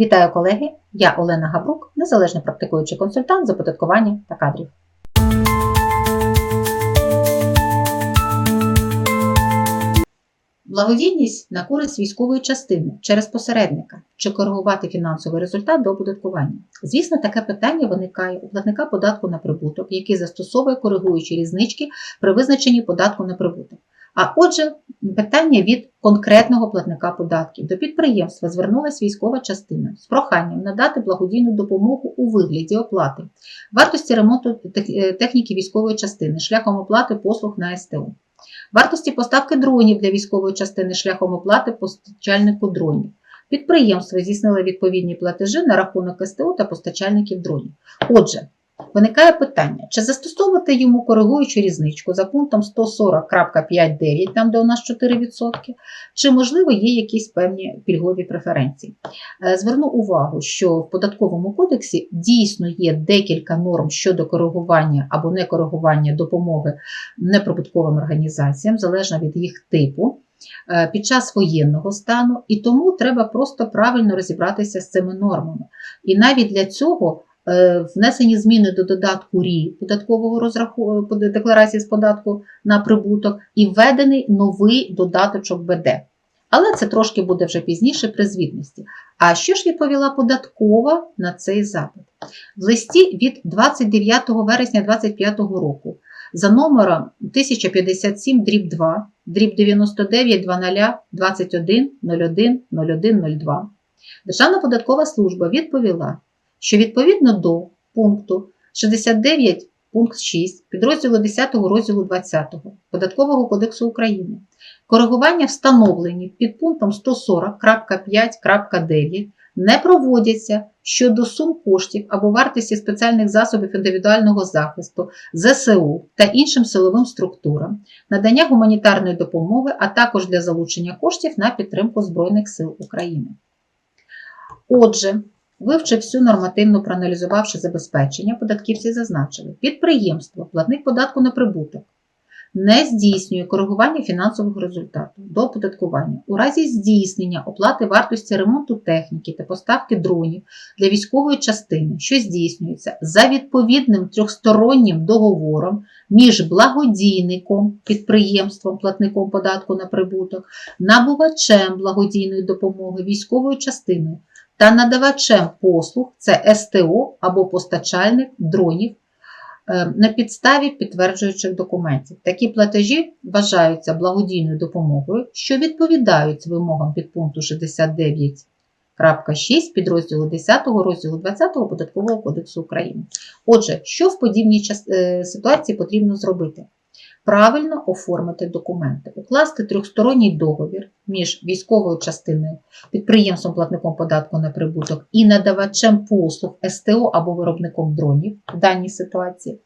Вітаю колеги! Я Олена Габрук, незалежний практикуючий консультант з оподаткування та кадрів. Благодійність на користь військової частини через посередника чи коригувати фінансовий результат до оподаткування. Звісно, таке питання виникає у платника податку на прибуток, який застосовує коригуючі різнички при визначенні податку на прибуток. А отже, питання від конкретного платника податків. До підприємства звернулася військова частина з проханням надати благодійну допомогу у вигляді оплати вартості ремонту техніки військової частини шляхом оплати послуг на СТО. Вартості поставки дронів для військової частини шляхом оплати постачальнику дронів. Підприємство здійснило відповідні платежі на рахунок СТО та постачальників дронів. Отже, виникає питання, чи застосовувати йому коригуючу різничку за пунктом 140.5.9, там де у нас 4%, чи можливо є якісь певні пільгові преференції. Е, Зверну увагу, що в податковому кодексі дійсно є декілька норм щодо коригування або не коригування допомоги неприбутковим організаціям, залежно від їх типу. е, Під час воєнного стану, і тому треба просто правильно розібратися з цими нормами. І навіть для цього внесені зміни до додатку РІ податкового розраху... е, декларації з податку на прибуток і введений новий додаточок БД. Але це трошки буде вже пізніше при звітності. А що ж відповіла податкова на цей запит? В листі від 29 вересня 2025 року за номером 1057 дріб 2, дріб 99 00 21 01 01 02 Державна податкова служба відповіла, що відповідно до пункту 69 пункт 6 підрозділу 10 розділу 20 Податкового кодексу України коригування встановлені під пунктом 140.5.9 не проводяться щодо сум коштів або вартості спеціальних засобів індивідуального захисту, ЗСУ та іншим силовим структурам, надання гуманітарної допомоги, а також для залучення коштів на підтримку Збройних сил України. Отже, вивчив всю нормативно проаналізувавши забезпечення, податківці зазначили, підприємство, платник податку на прибуток, не здійснює коригування фінансового результату до оподаткування. У разі здійснення оплати вартості ремонту техніки та поставки дронів для військової частини, що здійснюється за відповідним трьохстороннім договором між благодійником, підприємством, платником податку на прибуток, набувачем благодійної допомоги військовою частиною та надавачем послуг це СТО або постачальник дронів е, на підставі підтверджуючих документів. Такі платежі вважаються благодійною допомогою, що відповідають вимогам підпункту 69.6 підрозділу 10 розділу 20 Податкового кодексу України. Отже, що в подібній е, ситуації потрібно зробити? Правильно оформити документи, укласти трьохсторонній договір між військовою частиною, підприємством платником податку на прибуток і надавачем послуг СТО або виробником дронів в даній ситуації,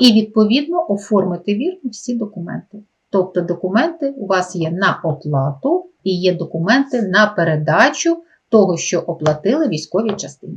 і відповідно оформити вірно всі документи. Тобто документи у вас є на оплату і є документи на передачу того, що оплатили військовій частині.